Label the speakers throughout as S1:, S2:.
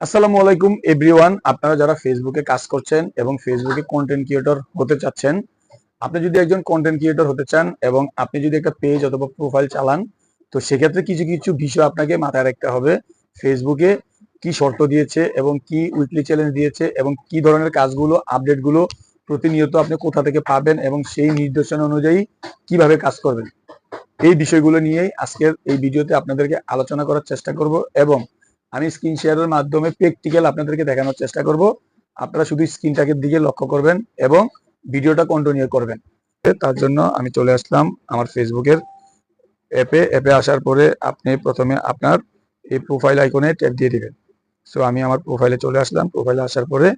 S1: আসসালামু আলাইকুম এভরিওয়ান আপনারা যারা ফেসবুকে কাজ করছেন এবং ফেসবুকে কন্টেন্ট ক্রিয়েটর হতে চাচ্ছেন, আপনি যদি একজন কন্টেন্ট ক্রিয়েটর হতে চান এবং আপনি যদি একটা পেজ অথবা প্রোফাইল চালান, তো সেক্ষেত্রে কিছু কিছু বিষয় আপনাকে মাথায় রাখতে হবে। ফেসবুকে কি শর্ত দিয়েছে এবং কি উইকলি চ্যালেঞ্জ দিয়েছে এবং কি ধরনের কাজগুলো আপডেটগুলো প্রতিনিয়ত আপনি কোথা থেকে পাবেন এবং সেই নির্দেশনা অনুযায়ী কীভাবে কাজ করবেন। এই বিষয়গুলো নিয়েই আজকের এই ভিডিওতে আপনাদেরকে আলোচনা করার চেষ্টা করব এবং আমি স্ক্রিন শেয়ারের মাধ্যমে প্র্যাকটিক্যাল আপনাদেরকে দেখানোর চেষ্টা করব। আপনারা শুধু স্ক্রিনটাকে দিকে লক্ষ্য করবেন এবং ভিডিওটা কন্টিনিউ করবেন। তার জন্য আমি চলে আসলাম আমার ফেসবুকের অ্যাপে অ্যাপে আসার পরে আপনি প্রথমে আপনার এই প্রোফাইল আইকনে ট্যাপ দিয়ে দিবেন। সো আমি আমার প্রোফাইলে চলে আসলাম। প্রোফাইলে আসার পরে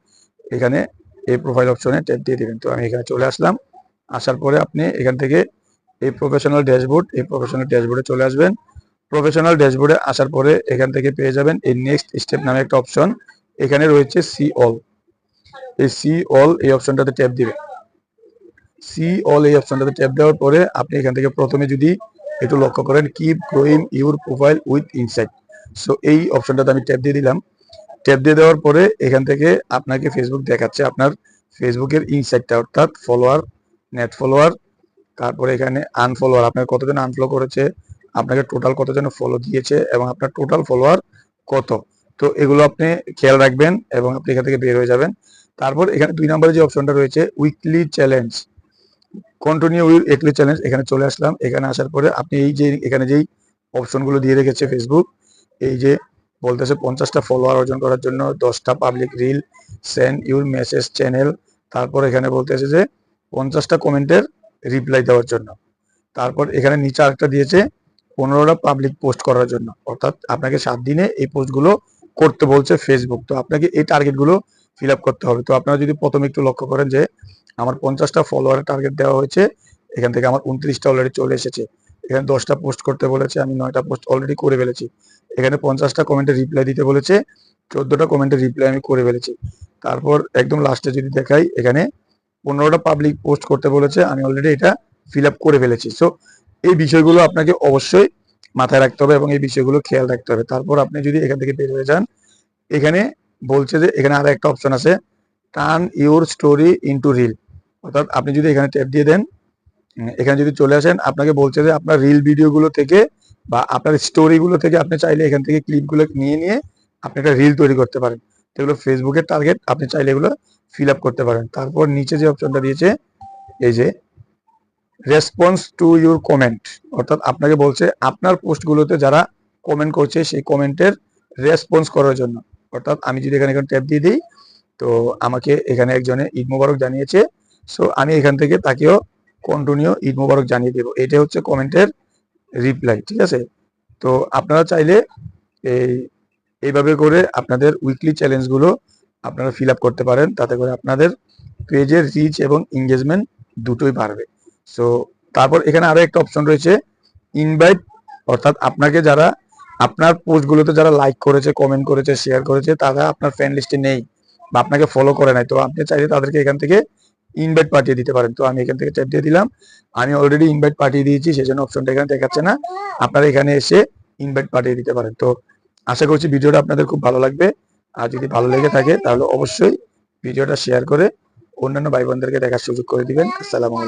S1: এখানে এই প্রোফাইল অপশনে ট্যাপ দিয়ে দিবেন। তো, আমি এখানে চলে আসলাম। আসার পরে আপনি এখান থেকে এই প্রফেশনাল ড্যাশবোর্ড এই প্রফেশনাল ড্যাশবোর্ডে চলে আসবেন। প্রফেশনাল ড্যাশবোর্ডে আসার পরে এখান থেকে পেয়ে যাবেন এই নেক্সট স্টেপ নামে একটা অপশন এখানে রয়েছে সি অল এই সি অল এই অপশনটাতে ট্যাপ দিবেন সি অল এই অপশনটাতে ট্যাপ দেওয়ার পরে আপনি এখান থেকে প্রথমে যদি একটু লক্ষ্য করেন keep growing your profile with insight so এই অপশনটাতে আমি ট্যাপ দিয়ে দিলাম। ট্যাপ দিয়ে দেওয়ার পরে এখান থেকে আপনাকে ফেসবুক দেখাচ্ছে আপনার ফেসবুকের ইনসাইটটা অর্থাৎ ফলোয়ার নেট ফলোয়ার তারপরে এখানে আনফলোয়ার আপনার কতজন আনফলো করেছে আপনাকে টোটাল কতজন ফলো দিয়েছে এবং আপনার টোটাল ফলোয়ার কত? তো এগুলো আপনি খেয়াল রাখবেন এবং আপনি এখান থেকে বের হয়ে যাবেন। তারপর এখানে দুই নম্বরে যে অপশনটা রয়েছে weekly challenge continue weekly challenge এখানে চলে আসলাম। এখানে আসার পরে আপনি এই যে, এখানে যেই অপশনগুলো দিয়ে রেখেছে ফেসবুক এই যে বলতেছে পঞ্চাশটা ফলোয়ার অর্জন করার জন্য, দশটা public reel send your message channel তারপর এখানে বলতেছে যে, পঞ্চাশটা কমেন্টের রিপ্লাই দেওয়ার জন্য। তারপর এখানে নিচে আরেকটা দিয়েছে পনেরোটা পাবলিক পোস্ট করার জন্য। অর্থাৎ আপনাকে সাত দিনে এই পোস্টগুলো করতে বলছে ফেসবুক তো আপনাকে এই টার্গেটগুলো ফিল আপ করতে হবে। তো আপনারা যদি প্রথমে একটু লক্ষ্য করেন যে, আমার পঞ্চাশটা ফলোয়ারের টার্গেট দেওয়া হয়েছে, এখান থেকে আমার উনত্রিশটা অলরেডি চলে এসেছে। এখানে দশটা পোস্ট করতে বলেছে, আমি নয়টা পোস্ট অলরেডি করে ফেলেছি। এখানে পঞ্চাশটা কমেন্টে রিপ্লাই দিতে বলেছে, চোদ্দটা কমেন্টের রিপ্লাই আমি করে ফেলেছি। তারপর একদম লাস্টে যদি দেখাই, এখানে পনেরোটা পাবলিক পোস্ট করতে বলেছে, আমি অলরেডি এটা ফিল আপ করে ফেলেছি। সো এই বিষয়গুলো আপনাকে অবশ্যই মাথায় রাখতে হবে এবং এই বিষয়গুলো খেয়াল রাখতে হবে। তারপর আপনি যদি এখান থেকে বের হয়ে যান, এখানে বলছে যে, এখানে আরও একটা অপশন আছে turn your story into reel অর্থাৎ আপনি যদি এখানে ট্যাপ দিয়ে দেন এখানে যদি চলে আসেন, আপনাকে বলছে যে, আপনার রিল ভিডিওগুলো থেকে বা আপনার স্টোরিগুলো থেকে আপনি চাইলে এখান থেকে ক্লিপগুলো নিয়ে নিয়ে আপনি একটা রিল তৈরি করতে পারেন। যেগুলো ফেসবুকের টার্গেট আপনি চাইলে এগুলো ফিল আপ করতে পারেন। তারপর নিচে যে অপশনটা দিয়েছে, এই যে রেসপন্স টু ইউর কমেন্ট অর্থাৎ আপনাকে বলছে, আপনার পোস্টগুলোতে যারা কমেন্ট করছে, সেই কমেন্টের রেসপন্স করার জন্য। অর্থাৎ আমি যদি এখানে ট্যাপ দিয়ে দিই, তো আমাকে এখানে একজনে ঈদ মোবারক জানিয়েছে। সো আমি এখান থেকে তাকেও কন্টিনিউ ঈদ মোবারক জানিয়ে দেবো। এটা হচ্ছে কমেন্টের রিপ্লাই ঠিক আছে? তো আপনারা চাইলে এই, এইভাবে করে আপনাদের উইকলি চ্যালেঞ্জগুলো আপনারা ফিল করতে পারেন। তাতে করে আপনাদের পেজের রিচ এবং এঙ্গেজমেন্ট দুটোই বাড়বে। সো তারপর এখানে আরও একটা অপশন রয়েছে ইনভাইট অর্থাৎ আপনাকে যারা আপনার পোস্টগুলোতে যারা লাইক করেছে কমেন্ট করেছে শেয়ার করেছে, তারা আপনার ফ্রেন্ড লিস্টে নেই বা আপনাকে ফলো করে নাই। তো আপনি চাইলে তাদেরকে এখান থেকে ইনভাইট পাঠিয়ে দিতে পারেন। তো আমি এখান থেকে ট্যাপ দিয়ে দিলাম। আমি অলরেডি ইনভাইট পাঠিয়ে দিয়েছি সেই জন্য অপশনটা এখানে দেখাচ্ছে না। আপনারা এখানে এসে ইনভাইট পাঠিয়ে দিতে পারেন। তো আশা করছি ভিডিওটা আপনাদের খুব ভালো লাগবে। আর যদি ভালো লেগে থাকে, তাহলে অবশ্যই ভিডিওটা শেয়ার করে অন্যান্য ভাই বোনদেরকে দেখার সুযোগ করে দিবেন। আসসালামু আলাইকুম।